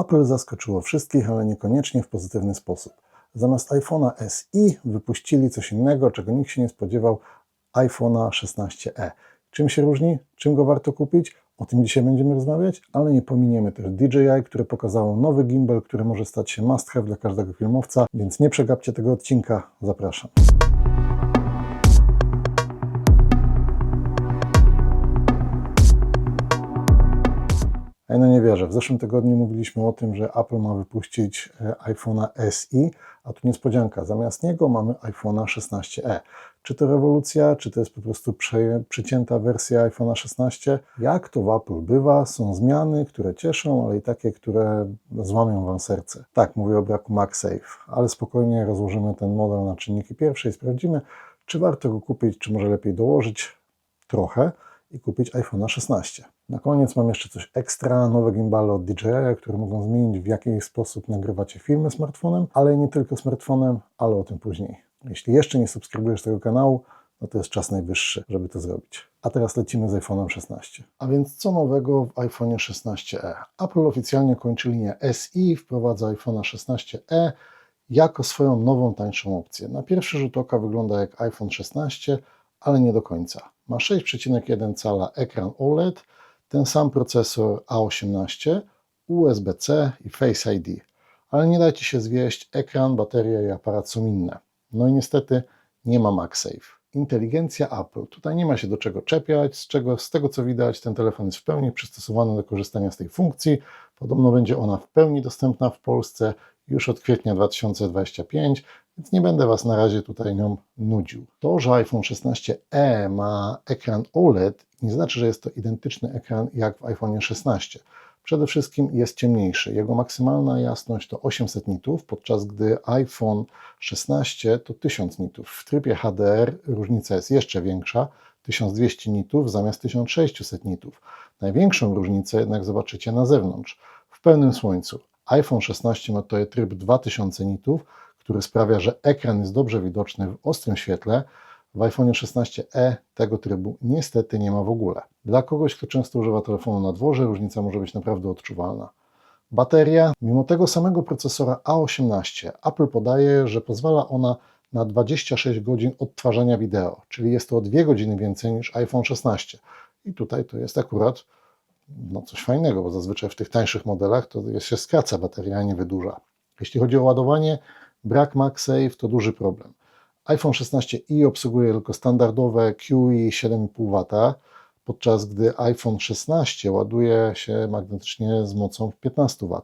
Apple zaskoczyło wszystkich, ale niekoniecznie w pozytywny sposób. Zamiast iPhone'a SE wypuścili coś innego, czego nikt się nie spodziewał iPhone'a 16e. Czym się różni? Czym go warto kupić? O tym dzisiaj będziemy rozmawiać, ale nie pominiemy też DJI, które pokazało nowy gimbal, który może stać się must have dla każdego filmowca, więc nie przegapcie tego odcinka. Zapraszam. Ej, no nie wierzę. W zeszłym tygodniu mówiliśmy o tym, że Apple ma wypuścić e, iPhone'a SE, a tu niespodzianka. Zamiast niego mamy iPhone'a 16e. Czy to rewolucja, czy to jest po prostu przycięta wersja iPhone'a 16? Jak to w Apple bywa, są zmiany, które cieszą, ale i takie, które złamią Wam serce. Tak, mówię o braku MagSafe, ale spokojnie rozłożymy ten model na czynniki pierwsze i sprawdzimy, czy warto go kupić, czy może lepiej dołożyć trochę i kupić iPhone'a 16. Na koniec mam jeszcze coś ekstra, nowe gimbale od DJI, które mogą zmienić w jaki sposób nagrywacie filmy smartfonem, ale nie tylko smartfonem, ale o tym później. Jeśli jeszcze nie subskrybujesz tego kanału, no to jest czas najwyższy, żeby to zrobić. A teraz lecimy z iPhone'em 16. A więc co nowego w iPhone'ie 16e? Apple oficjalnie kończy linię SE, wprowadza iPhone'a 16e jako swoją nową, tańszą opcję. Na pierwszy rzut oka wygląda jak iPhone 16, ale nie do końca. Ma 6,1 cala ekran OLED, ten sam procesor A18, USB-C i Face ID. Ale nie dajcie się zwieść, ekran, bateria i aparat są inne. No i niestety nie ma MagSafe. Inteligencja Apple. Tutaj nie ma się do czego czepiać, z, czego, z tego co widać ten telefon jest w pełni przystosowany do korzystania z tej funkcji. Podobno będzie ona w pełni dostępna w Polsce już od kwietnia 2025, więc nie będę Was na razie tutaj nią nudził. To, że iPhone 16e ma ekran OLED, nie znaczy, że jest to identyczny ekran jak w iPhone 16. Przede wszystkim jest ciemniejszy. Jego maksymalna jasność to 800 nitów, podczas gdy iPhone 16 to 1000 nitów. W trybie HDR różnica jest jeszcze większa, 1200 nitów zamiast 1600 nitów. Największą różnicę jednak zobaczycie na zewnątrz, w pełnym słońcu. iPhone 16 ma tutaj tryb 2000 nitów, który sprawia, że ekran jest dobrze widoczny w ostrym świetle. W iPhone 16e tego trybu niestety nie ma w ogóle. Dla kogoś, kto często używa telefonu na dworze, różnica może być naprawdę odczuwalna. Bateria, mimo tego samego procesora A18, Apple podaje, że pozwala ona na 26 godzin odtwarzania wideo, czyli jest to o 2 godziny więcej niż iPhone 16. I tutaj to jest akurat no, coś fajnego, bo zazwyczaj w tych tańszych modelach to się skraca bateria, a nie wydłuża. Jeśli chodzi o ładowanie, Brak MagSafe to duży problem. iPhone 16i obsługuje tylko standardowe QI 7,5 W, podczas gdy iPhone 16 ładuje się magnetycznie z mocą 15 W.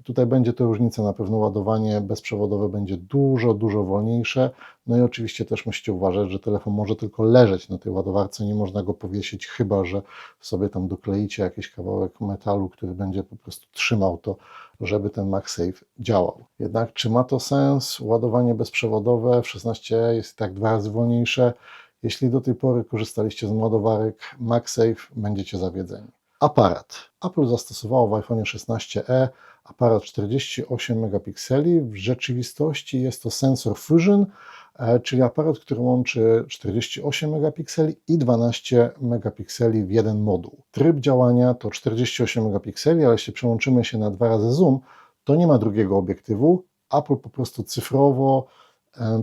I tutaj będzie to różnica, na pewno ładowanie bezprzewodowe będzie dużo, dużo wolniejsze. No i oczywiście też musicie uważać, że telefon może tylko leżeć na tej ładowarce, nie można go powiesić, chyba że sobie tam dokleicie jakiś kawałek metalu, który będzie po prostu trzymał to żeby ten MagSafe działał. Jednak czy ma to sens? Ładowanie bezprzewodowe w 16 jest i tak dwa razy wolniejsze. Jeśli do tej pory korzystaliście z ładowarek MagSafe, będziecie zawiedzeni. Aparat. Apple zastosowało w iPhone 16e aparat 48 megapikseli. W rzeczywistości jest to sensor Fusion, E, czyli aparat, który łączy 48 megapikseli i 12 megapikseli w jeden moduł. Tryb działania to 48 megapikseli, ale jeśli przełączymy się na dwa razy zoom, to nie ma drugiego obiektywu. Apple po prostu cyfrowo e,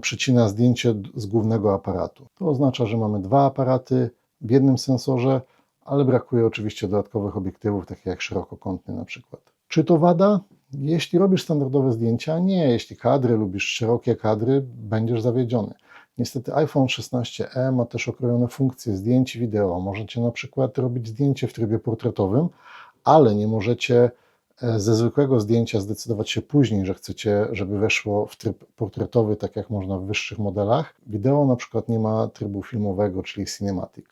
przycina zdjęcie z głównego aparatu. To oznacza, że mamy dwa aparaty w jednym sensorze, ale brakuje oczywiście dodatkowych obiektywów, takich jak szerokokątny na przykład. Czy to wada? Jeśli robisz standardowe zdjęcia, nie. Jeśli kadry lubisz szerokie kadry, będziesz zawiedziony. Niestety iPhone 16e ma też okrojone funkcje zdjęć wideo. Możecie na przykład robić zdjęcie w trybie portretowym, ale nie możecie e, ze zwykłego zdjęcia zdecydować się później, że chcecie, żeby weszło w tryb portretowy, tak jak można w wyższych modelach. Wideo na przykład nie ma trybu filmowego, czyli cinematic.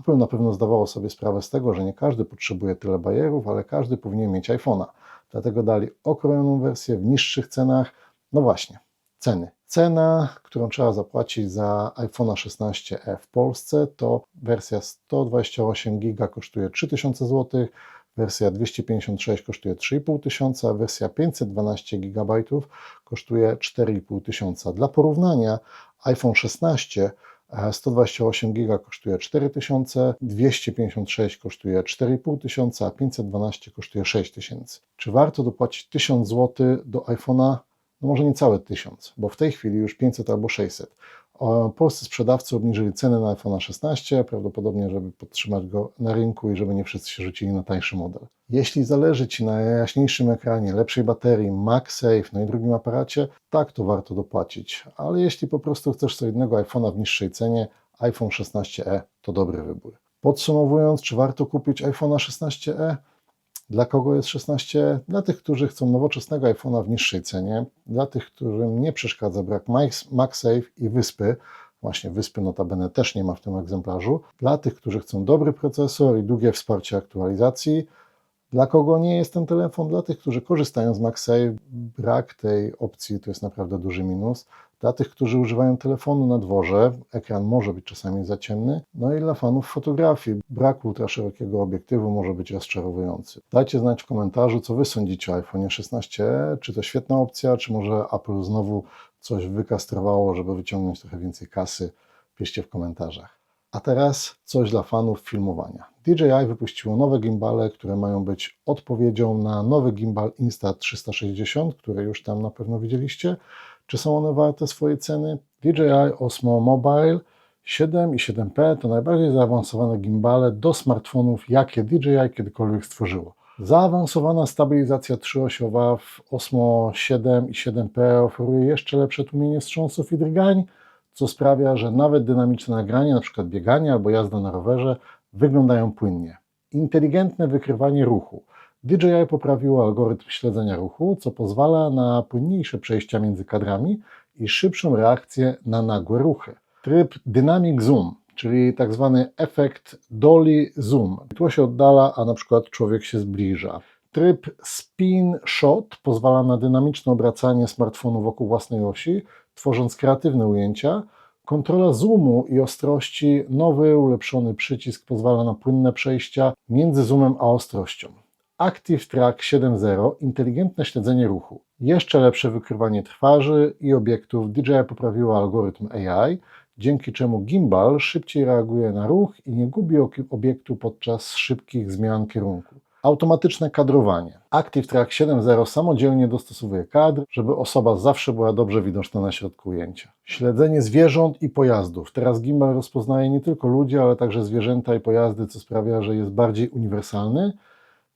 Apple na pewno zdawało sobie sprawę z tego, że nie każdy potrzebuje tyle bajerów, ale każdy powinien mieć iPhone'a. Dlatego dali okrojoną wersję w niższych cenach. No właśnie, ceny. Cena, którą trzeba zapłacić za iPhone 16e w Polsce, to wersja 128 GB kosztuje 3000 zł, wersja 256 kosztuje 3500, a wersja 512 GB kosztuje 4500. Dla porównania, iPhone 16 E, 128 GB kosztuje 4000, 256 kosztuje 4500, a 512 kosztuje 6000. Czy warto dopłacić 1000 zł do iPhone'a? No może nie całe 1000, bo w tej chwili już 500 albo 600. Polscy sprzedawcy obniżyli ceny na iPhone 16, prawdopodobnie, żeby podtrzymać go na rynku i żeby nie wszyscy się rzucili na tańszy model. Jeśli zależy Ci na jaśniejszym ekranie, lepszej baterii, MagSafe, no i drugim aparacie, tak to warto dopłacić. Ale jeśli po prostu chcesz solidnego iPhone'a w niższej cenie, iPhone 16e to dobry wybór. Podsumowując, czy warto kupić iPhone'a 16e? Dla kogo jest 16? Dla tych, którzy chcą nowoczesnego iPhone'a w niższej cenie, dla tych, którym nie przeszkadza brak MagSafe i wyspy, właśnie wyspy notabene też nie ma w tym egzemplarzu, dla tych, którzy chcą dobry procesor i długie wsparcie aktualizacji, dla kogo nie jest ten telefon? Dla tych, którzy korzystają z MagSafe, brak tej opcji to jest naprawdę duży minus. Dla tych, którzy używają telefonu na dworze, ekran może być czasami za ciemny. No i dla fanów fotografii, brak ultraszerokiego obiektywu może być rozczarowujący. Dajcie znać w komentarzu, co Wy sądzicie o iPhone 16e. Czy to świetna opcja, czy może Apple znowu coś wykastrowało, żeby wyciągnąć trochę więcej kasy? Piszcie w komentarzach. A teraz coś dla fanów filmowania. DJI wypuściło nowe gimbale, które mają być odpowiedzią na nowy gimbal Insta360, które już tam na pewno widzieliście. Czy są one warte swojej ceny? DJI Osmo Mobile 7 i 7P to najbardziej zaawansowane gimbale do smartfonów, jakie DJI kiedykolwiek stworzyło. Zaawansowana stabilizacja trzyosiowa w Osmo 7 i 7P oferuje jeszcze lepsze tłumienie wstrząsów i drgań, co sprawia, że nawet dynamiczne nagrania, np. bieganie albo jazda na rowerze, wyglądają płynnie. Inteligentne wykrywanie ruchu. DJI poprawiło algorytm śledzenia ruchu, co pozwala na płynniejsze przejścia między kadrami i szybszą reakcję na nagłe ruchy. Tryb Dynamic Zoom, czyli tak zwany efekt Dolly Zoom. Tło się oddala, a na przykład człowiek się zbliża. Tryb Spin Shot pozwala na dynamiczne obracanie smartfonu wokół własnej osi, tworząc kreatywne ujęcia. Kontrola zoomu i ostrości, nowy, ulepszony przycisk pozwala na płynne przejścia między zoomem a ostrością. Active Track 7.0 inteligentne śledzenie ruchu. Jeszcze lepsze wykrywanie twarzy i obiektów. DJI poprawiło algorytm AI, dzięki czemu gimbal szybciej reaguje na ruch i nie gubi obiektu podczas szybkich zmian kierunku. Automatyczne kadrowanie. Active Track 7.0 samodzielnie dostosowuje kadr, żeby osoba zawsze była dobrze widoczna na środku ujęcia. Śledzenie zwierząt i pojazdów. Teraz gimbal rozpoznaje nie tylko ludzi, ale także zwierzęta i pojazdy, co sprawia, że jest bardziej uniwersalny.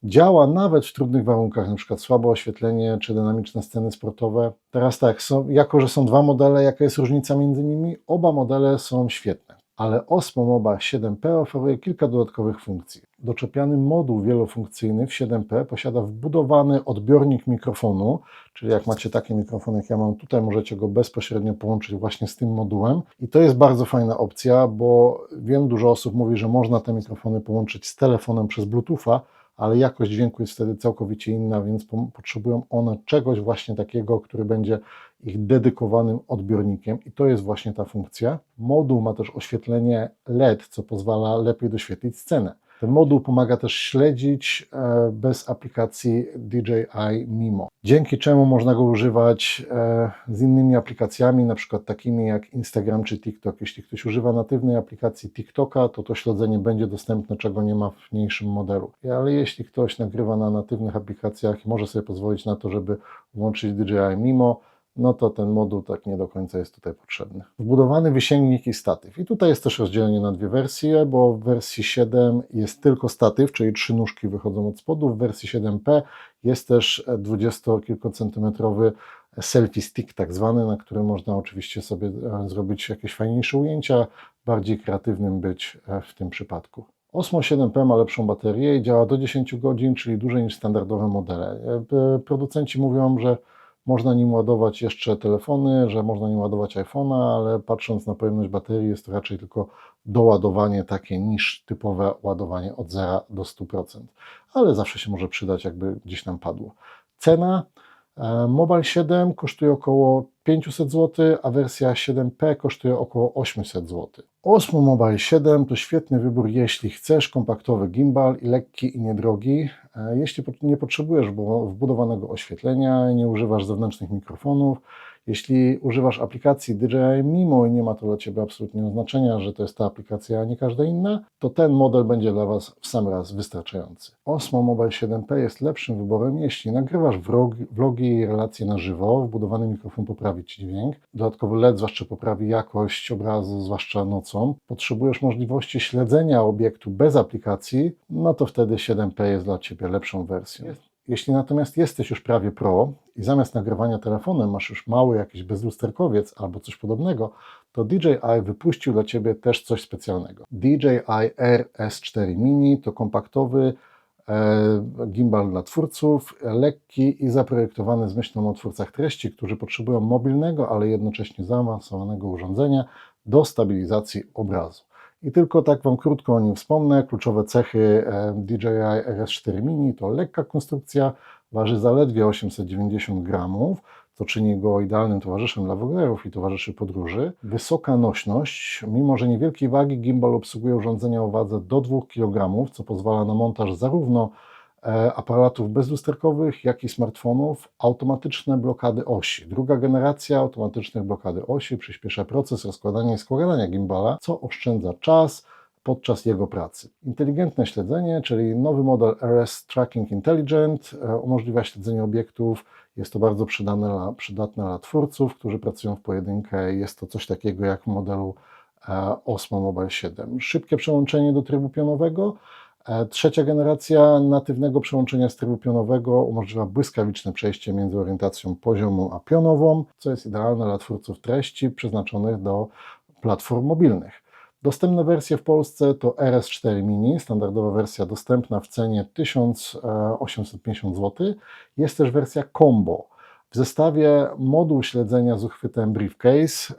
Działa nawet w trudnych warunkach, np. słabe oświetlenie czy dynamiczne sceny sportowe. Teraz tak, są, jako że są dwa modele, jaka jest różnica między nimi? Oba modele są świetne, ale Osmo Mobile 7P oferuje kilka dodatkowych funkcji. Doczepiany moduł wielofunkcyjny w 7P posiada wbudowany odbiornik mikrofonu, czyli jak macie taki mikrofon jak ja mam tutaj, możecie go bezpośrednio połączyć właśnie z tym modułem. I to jest bardzo fajna opcja, bo wiem, dużo osób mówi, że można te mikrofony połączyć z telefonem przez Bluetootha, ale jakość dźwięku jest wtedy całkowicie inna, więc po- potrzebują one czegoś właśnie takiego, który będzie ich dedykowanym odbiornikiem i to jest właśnie ta funkcja. Moduł ma też oświetlenie LED, co pozwala lepiej doświetlić scenę. Ten moduł pomaga też śledzić e, bez aplikacji DJI Mimo, dzięki czemu można go używać e, z innymi aplikacjami, na przykład takimi jak Instagram czy TikTok. Jeśli ktoś używa natywnej aplikacji TikToka, to to śledzenie będzie dostępne, czego nie ma w mniejszym modelu. Ale jeśli ktoś nagrywa na natywnych aplikacjach i może sobie pozwolić na to, żeby włączyć DJI Mimo, no to ten moduł tak nie do końca jest tutaj potrzebny. Wbudowany wysięgnik i statyw. I tutaj jest też rozdzielenie na dwie wersje, bo w wersji 7 jest tylko statyw, czyli trzy nóżki wychodzą od spodu. W wersji 7P jest też 20-kilkocentymetrowy selfie stick tak zwany, na którym można oczywiście sobie e, zrobić jakieś fajniejsze ujęcia, bardziej kreatywnym być e, w tym przypadku. Osmo 7P ma lepszą baterię i działa do 10 godzin, czyli dłużej niż standardowe modele. E, Producenci mówią, że można nim ładować jeszcze telefony, że można nim ładować iPhone'a, ale patrząc na pojemność baterii jest to raczej tylko doładowanie takie niż typowe ładowanie od 0 do 100%. Ale zawsze się może przydać, jakby gdzieś nam padło. Cena Mobile 7 kosztuje około 500 zł, a wersja 7P kosztuje około 800 zł. Osmo Mobile 7 to świetny wybór, jeśli chcesz kompaktowy gimbal i lekki i niedrogi. E, Jeśli nie potrzebujesz wbudowanego oświetlenia, nie używasz zewnętrznych mikrofonów, jeśli używasz aplikacji DJI Mimo i nie ma to dla Ciebie absolutnie znaczenia, że to jest ta aplikacja, a nie każda inna, to ten model będzie dla Was w sam raz wystarczający. Osmo Mobile 7P jest lepszym wyborem, jeśli nagrywasz vlogi, i relacje na żywo, wbudowany mikrofon poprawi Ci dźwięk, dodatkowo LED zwłaszcza poprawi jakość obrazu, zwłaszcza nocą. Potrzebujesz możliwości śledzenia obiektu bez aplikacji, no to wtedy 7P jest dla Ciebie lepszą wersją. Jeśli natomiast jesteś już prawie pro i zamiast nagrywania telefonem masz już mały jakiś bezlusterkowiec albo coś podobnego, to DJI wypuścił dla Ciebie też coś specjalnego. DJI RS4 Mini to kompaktowy e, gimbal dla twórców, lekki i zaprojektowany z myślą o twórcach treści, którzy potrzebują mobilnego, ale jednocześnie zaawansowanego urządzenia do stabilizacji obrazu. I tylko tak Wam krótko o nim wspomnę. Kluczowe cechy DJI RS4 Mini to lekka konstrukcja, waży zaledwie 890 gramów, co czyni go idealnym towarzyszem dla vlogerów i towarzyszy podróży. Wysoka nośność, mimo że niewielkiej wagi, gimbal obsługuje urządzenia o wadze do 2 kg, co pozwala na montaż zarówno aparatów bezlusterkowych, jak i smartfonów, automatyczne blokady osi. Druga generacja automatycznych blokady osi przyspiesza proces rozkładania i składania gimbala, co oszczędza czas podczas jego pracy. Inteligentne śledzenie, czyli nowy model RS Tracking Intelligent, e, umożliwia śledzenie obiektów. Jest to bardzo przydatne przydatne dla twórców, którzy pracują w pojedynkę. Jest to coś takiego jak w modelu e, Osmo Mobile 7. Szybkie przełączenie do trybu pionowego. E, Trzecia generacja natywnego przełączenia z pionowego umożliwia błyskawiczne przejście między orientacją poziomą a pionową, co jest idealne dla twórców treści przeznaczonych do platform mobilnych. Dostępne wersje w Polsce to RS4 Mini, standardowa wersja dostępna w cenie 1850 zł. Jest też wersja Combo. W zestawie moduł śledzenia z uchwytem Briefcase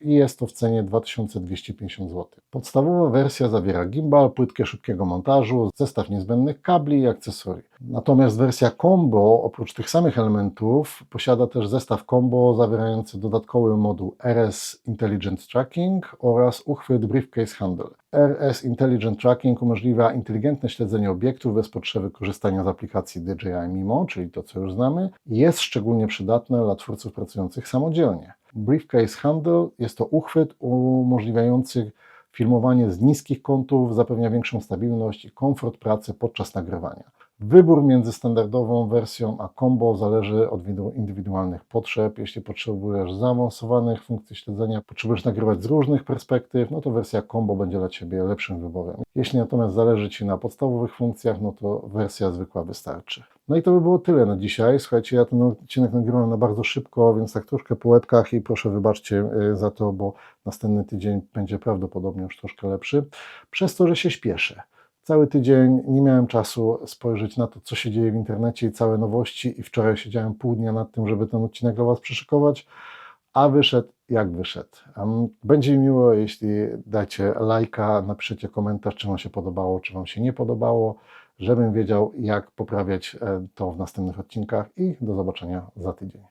i jest to w cenie 2250 zł. Podstawowa wersja zawiera gimbal, płytkę szybkiego montażu, zestaw niezbędnych kabli i akcesorii. Natomiast wersja Combo, oprócz tych samych elementów, posiada też zestaw Combo zawierający dodatkowy moduł RS Intelligent Tracking oraz uchwyt Briefcase Handle. RS Intelligent Tracking umożliwia inteligentne śledzenie obiektów bez potrzeby korzystania z aplikacji DJI Mimo, czyli to, co już znamy, jest szczególnie przydatne dla twórców pracujących samodzielnie. Briefcase Handle jest to uchwyt umożliwiający filmowanie z niskich kątów, zapewnia większą stabilność i komfort pracy podczas nagrywania. Wybór między standardową wersją a combo zależy od widu- indywidualnych potrzeb. Jeśli potrzebujesz zaawansowanych funkcji śledzenia, potrzebujesz nagrywać z różnych perspektyw, no to wersja combo będzie dla Ciebie lepszym wyborem. Jeśli natomiast zależy Ci na podstawowych funkcjach, no to wersja zwykła wystarczy. No i to by było tyle na dzisiaj. Słuchajcie, ja ten odcinek nagrywam na bardzo szybko, więc tak troszkę po łebkach i proszę wybaczcie y, za to, bo następny tydzień będzie prawdopodobnie już troszkę lepszy, przez to, że się śpieszę. Cały tydzień nie miałem czasu spojrzeć na to, co się dzieje w internecie i całe nowości i wczoraj siedziałem pół dnia nad tym, żeby ten odcinek dla Was przyszykować, a wyszedł jak wyszedł. Będzie mi miło, jeśli dacie lajka, napiszecie komentarz, czy Wam się podobało, czy Wam się nie podobało, żebym wiedział, jak poprawiać e, to w następnych odcinkach i do zobaczenia za tydzień.